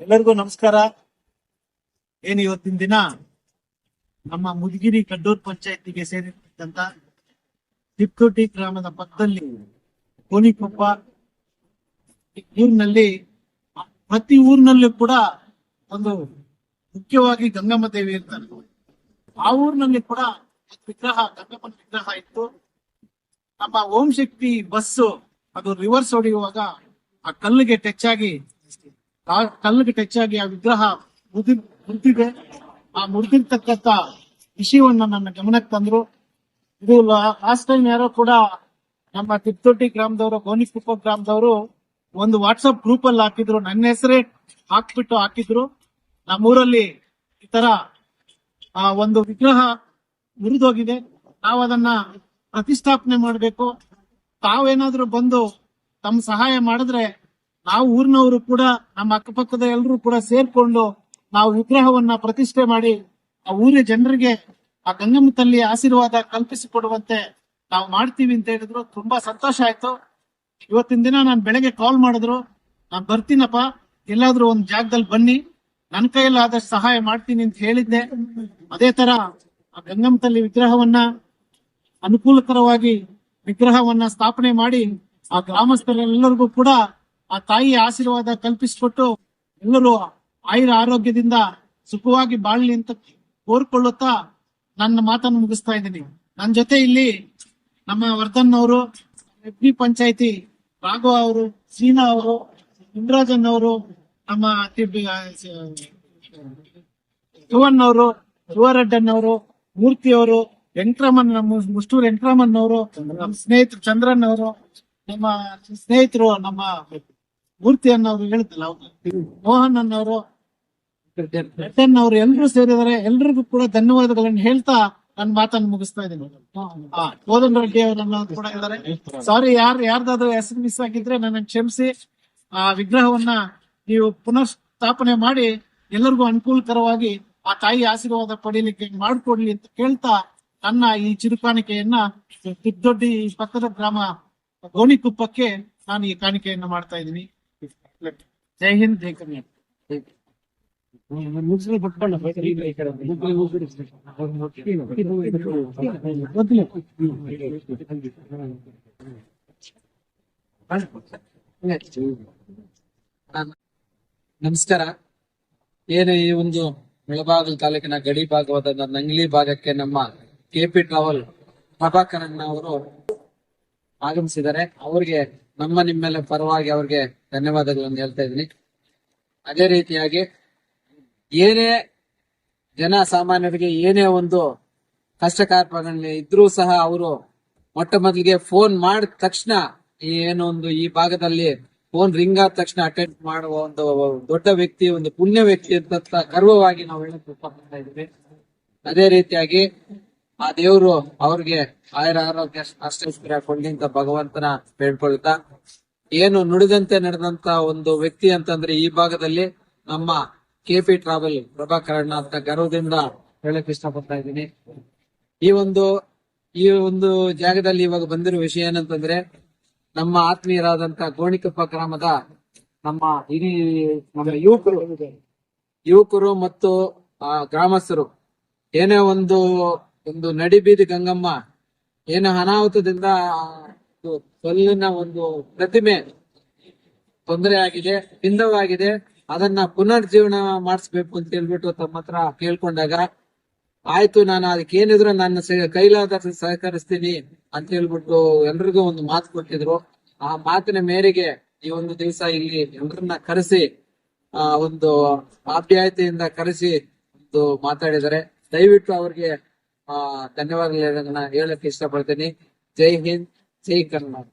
ಎಲ್ಲರಿಗೂ ನಮಸ್ಕಾರ. ಏನು ಇವತ್ತಿನ ದಿನ? ನಮ್ಮ ಮುದಗಿರಿ ಕಡ್ಡೂರ್ ಪಂಚಾಯತಿಗೆ ಸೇರಿರ್ತಕ್ಕಂತ ತಿಪ್ತೋಟಿ ಗ್ರಾಮದ ಪಕ್ಕದಲ್ಲಿ ಕೋನಿಕೊಪ್ಪ ಊರಿನಲ್ಲಿ, ಪ್ರತಿ ಊರಿನಲ್ಲೂ ಕೂಡ ಒಂದು ಮುಖ್ಯವಾಗಿ ಗಂಗಮ್ಮ ದೇವಿ ಇರ್ತಾರೆ. ಆ ಊರಿನಲ್ಲಿ ಕೂಡ ವಿಗ್ರಹ, ಗಂಗಮ್ಮನ ವಿಗ್ರಹ ಇತ್ತು. ನಮ್ಮ ಓಂ ಶಕ್ತಿ ಬಸ್ಸು, ಅದು ರಿವರ್ಸ್ ಹೊಡೆಯುವಾಗ ಆ ಕಲ್ಲಿಗೆ ಟಚ್ ಆಗಿ ಆ ಕಲ್ಲಿಗೆ ಟಚ್ ಆಗಿ ಆ ವಿಗ್ರಹ ಮುದಿ ಮುರಿದಿದೆ ಆ ಮುರಿದಿರ್ತಕ್ಕಂತ ವಿಷಯವನ್ನ ನನ್ನ ಗಮನಕ್ಕೆ ತಂದ್ರು. ಇದು ಲಾಸ್ಟ್ ಟೈಮ್ ಯಾರೋ ಕೂಡ ನಮ್ಮ ತಿಪ್ತೊಟ್ಟಿ ಗ್ರಾಮದವರು ಗೋನಿಕುಪ್ಪ ಗ್ರಾಮದವರು ಒಂದು ವಾಟ್ಸಪ್ ಗ್ರೂಪ್ ಅಲ್ಲಿ ಹಾಕಿದ್ರು. ನನ್ನ ಹೆಸರೇ ಹಾಕ್ಬಿಟ್ಟು ಹಾಕಿದ್ರು. ನಮ್ಮೂರಲ್ಲಿ ಈ ತರ, ಆ, ಒಂದು ವಿಗ್ರಹ ಮುರಿದೋಗಿದೆ. ನಾವು ಅದನ್ನ ಪ್ರತಿಷ್ಠಾಪನೆ ಮಾಡಬೇಕು. ತಾವೇನಾದ್ರೂ ಬಂದು ತಮ್ಮ ಸಹಾಯ ಮಾಡಿದ್ರೆ ನಾವು ಊರಿನವರು ಕೂಡ, ನಮ್ಮ ಅಕ್ಕಪಕ್ಕದ ಎಲ್ಲರೂ ಕೂಡ ಸೇರ್ಕೊಂಡು ನಾವು ವಿಗ್ರಹವನ್ನ ಪ್ರತಿಷ್ಠೆ ಮಾಡಿ, ಆ ಊರಿನ ಜನರಿಗೆ ಆ ಗಂಗಮ್ಮ ತಲ್ಲಿ ಆಶೀರ್ವಾದ ಕಲ್ಪಿಸಿಕೊಡುವಂತೆ ನಾವು ಮಾಡ್ತೀವಿ ಅಂತ ಹೇಳಿದ್ರು. ತುಂಬಾ ಸಂತೋಷ ಆಯ್ತು. ಇವತ್ತಿನ ದಿನ ನಾನು ಬೆಳಗ್ಗೆ ಕಾಲ್ ಮಾಡಿದ್ರು. ನಾನ್ ಬರ್ತೀನಪ್ಪ. ಎಲ್ಲಾದ್ರೂ ಒಂದ್ ಜಾಗದಲ್ಲಿ ಬನ್ನಿ. ನನ್ನ ಕೈಯಲ್ಲಿ ಆದಷ್ಟು ಸಹಾಯ ಮಾಡ್ತೀನಿ ಅಂತ ಹೇಳಿದ್ದೆ. ಅದೇ ತರ ಆ ಗಂಗಮ್ಮ ತಲ್ಲಿ ವಿಗ್ರಹವನ್ನ ಅನುಕೂಲಕರವಾಗಿ ವಿಗ್ರಹವನ್ನ ಸ್ಥಾಪನೆ ಮಾಡಿ ಆ ಗ್ರಾಮಸ್ಥರೆಲ್ಲರಿಗೂ ಕೂಡ ಆ ತಾಯಿ ಆಶೀರ್ವಾದ ಕಲ್ಪಿಸಿಕೊಟ್ಟು ಎಲ್ಲರೂ ಆಯುರ ಆರೋಗ್ಯದಿಂದ ಸುಖವಾಗಿ ಬಾಳ್ಲಿ ಅಂತ ಕೋರ್ಕೊಳ್ಳುತ್ತಾ ನನ್ನ ಮಾತನ್ನು ಮುಗಿಸ್ತಾ ಇದ್ದೀನಿ. ನನ್ನ ಜೊತೆ ಇಲ್ಲಿ ನಮ್ಮ ವರ್ಧನ್ ಅವರು ಎಫ್ಬಿ ಪಂಚಾಯತಿ ರಾಘವ ಅವರು, ಸೀನಾ ಅವರು, ಇಂದ್ರಾಜನ್ ಅವರು, ನಮ್ಮ ಯುವನ್ ಅವರು ಯುವರೆಡ್ಡನ್ ಅವರು, ಮೂರ್ತಿ ಅವರು, ವೆಂಕಟರಾಮನ್, ನಮ್ಮ ಮುಷ್ಟೂರ್ ವೆಂಕಟರಾಮನ್ ಅವರು, ನಮ್ಮ ಸ್ನೇಹಿತರು ಚಂದ್ರನ್ ಅವರು, ನಮ್ಮ ಸ್ನೇಹಿತರು, ನಮ್ಮ ಮೂರ್ತಿ ಅನ್ನೋರು ಹೇಳ್ತಲ್ಲ. ಮೋಹನ್ ಅನ್ನೋರು ರೆಡ್ಡನ್ ಅವರು ಎಲ್ರು ಸೇರಿದ್ದಾರೆ ಎಲ್ರಿಗೂ ಕೂಡ ಧನ್ಯವಾದಗಳನ್ನು ಹೇಳ್ತಾ ನನ್ನ ಮಾತನ್ನು ಮುಗಿಸ್ತಾ ಇದ್ದೀನಿ. ಹಾ ಕೋದನ್ ರೆಡ್ಡಿ ಅವರನ್ನ ಕೂಡ ಇದ್ದಾರೆ. ಸಾರಿ ಯಾರು, ಯಾರ್ದಾದ್ರು ಹೆಸರು ಮಿಸ್ ಆಗಿದ್ರೆ ನನ್ನ ಕ್ಷಮಿಸಿ. ಆ ವಿಗ್ರಹವನ್ನ ನೀವು ಪುನಃ ಸ್ಥಾಪನೆ ಮಾಡಿ ಎಲ್ಲರಿಗೂ ಅನುಕೂಲಕರವಾಗಿ ಆ ತಾಯಿ ಆಶೀರ್ವಾದ ಪಡೀಲಿಕ್ಕೆ ಮಾಡ್ಕೊಡ್ಲಿ ಅಂತ ಕೇಳ್ತಾ ನನ್ನ ಈ ಚಿರುಕಾಣಿಕೆಯನ್ನ ಈ ಪಕ್ಕದ ಗ್ರಾಮ ಗೋಣಿಕುಪ್ಪಕ್ಕೆ ನಾನು ಈ ಕಾಣಿಕೆಯನ್ನ ಮಾಡ್ತಾ ಇದ್ದೀನಿ. ಜೈ ಹಿಂದ್, ಜೈ ನಮಸ್ಕಾರ. ಏನು ಈ ಒಂದು ಮುಳಬಾಗಿಲು ತಾಲೂಕಿನ ಗಡಿ ಭಾಗವಾದ ನಂಗ್ಲಿ ಭಾಗಕ್ಕೆ ನಮ್ಮ ಕೆಪಿ ಟ್ರಾವೆಲ್ ಪ್ರಭಾಕರಣ್ಣ ಅವರು ಆಗಮಿಸಿದ್ದಾರೆ. ಅವ್ರಿಗೆ ನಮ್ಮ ನಿಮ್ಮೆಲ್ಲ ಪರವಾಗಿ ಅವ್ರಿಗೆ ಧನ್ಯವಾದಗಳನ್ನು ಹೇಳ್ತಾ ಇದ್ದೀನಿ. ಅದೇ ರೀತಿಯಾಗಿ ಏನೇ ಜನ ಸಾಮಾನ್ಯರಿಗೆ ಏನೇ ಒಂದು ಕಷ್ಟ ಕಾರ್ಪಣೆ ಇದ್ರೂ ಸಹ ಅವರು ಮೊಟ್ಟ ಮೊದಲಿಗೆ ಫೋನ್ ಮಾಡಿದ ತಕ್ಷಣ ಏನೊಂದು ಈ ಭಾಗದಲ್ಲಿ ಫೋನ್ ರಿಂಗ್ ಆದ ತಕ್ಷಣ ಅಟೆಂಡ್ ಮಾಡುವ ಒಂದು ದೊಡ್ಡ ವ್ಯಕ್ತಿ, ಒಂದು ಪುಣ್ಯ ವ್ಯಕ್ತಿ ಅಂತ ಗರ್ವವಾಗಿ ನಾವು ಹೇಳಕ್ ಅದೇ ರೀತಿಯಾಗಿ ಆ ದೇವರು ಅವ್ರಿಗೆ ಆಯುರ ಆರೋಗ್ಯ ಅಷ್ಟೈಶ್ವರ್ಯ ಕೊಡ್ಲಿ ಅಂತ ಭಗವಂತನ ಬೇಡ್ಕೊಳ್ತಾ ಏನು ನುಡಿದಂತೆ ನಡೆದಂತ ಒಂದು ವ್ಯಕ್ತಿ ಅಂತಂದ್ರೆ ಈ ಭಾಗದಲ್ಲಿ ನಮ್ಮ ಕೆಪಿ ಟ್ರಾವೆಲ್ ಪ್ರಭಾಕರಣ್ಣ ಅಂತ ಗರ್ವದಿಂದ ಹೇಳಕ್ ಇಷ್ಟಪಡ್ತಾ ಇದ್ದೀನಿ. ಈ ಒಂದು ಈ ಒಂದು ಜಾಗದಲ್ಲಿ ಇವಾಗ ಬಂದಿರೋ ವಿಷಯ ಏನಂತಂದ್ರೆ ನಮ್ಮ ಆತ್ಮೀಯರಾದಂತ ಗೋಣಿಕೊಪ್ಪ ಗ್ರಾಮದ ನಮ್ಮ ಇಡೀ ನಮ್ಮ ಯುವಕರು ಯುವಕರು ಮತ್ತು, ಆ, ಗ್ರಾಮಸ್ಥರು. ಏನೇ ಒಂದು ಒಂದು ನಡಿಬೀದಿ ಗಂಗಮ್ಮ, ಏನೇ ಅನಾಹುತದಿಂದ ಒಂದು ಕಲ್ಲಿನ ಒಂದು ಪ್ರತಿಮೆ ತೊಂದರೆ ಆಗಿದೆ, ಭಿನ್ನವಾಗಿದೆ. ಅದನ್ನ ಪುನರ್ಜೀವನ ಮಾಡಿಸ್ಬೇಕು ಅಂತ ಹೇಳ್ಬಿಟ್ಟು ತಮ್ಮ ಹತ್ರ ಕೇಳ್ಕೊಂಡಾಗ, ಆಯ್ತು, ನಾನು ಅದಕ್ಕೆ ಏನಿದ್ರು ನನ್ನ ಕೈಲಾದ ಸಹಕರಿಸ್ತೀನಿ ಅಂತ ಹೇಳ್ಬಿಟ್ಟು ಎಲ್ರಿಗೂ ಒಂದು ಮಾತು ಕೊಟ್ಟಿದ್ರು. ಆ ಮಾತಿನ ಮೇರೆಗೆ ಈ ಒಂದು ದಿವಸ ಇಲ್ಲಿ ಎಲ್ರನ್ನ ಕರೆಸಿ, ಆ ಒಂದು ಆಪ್ಯಾಯತೆಯಿಂದ ಕರೆಸಿ ಒಂದು ಮಾತಾಡಿದರೆ ದಯವಿಟ್ಟು ಅವ್ರಿಗೆ, ಆ, ಧನ್ಯವಾದಗಳನ್ನ ಹೇಳಕ್ ಇಷ್ಟಪಡ್ತೀನಿ. ಜೈ ಹಿಂದ್. ಜೈ ಕರ್ನಾಟಕ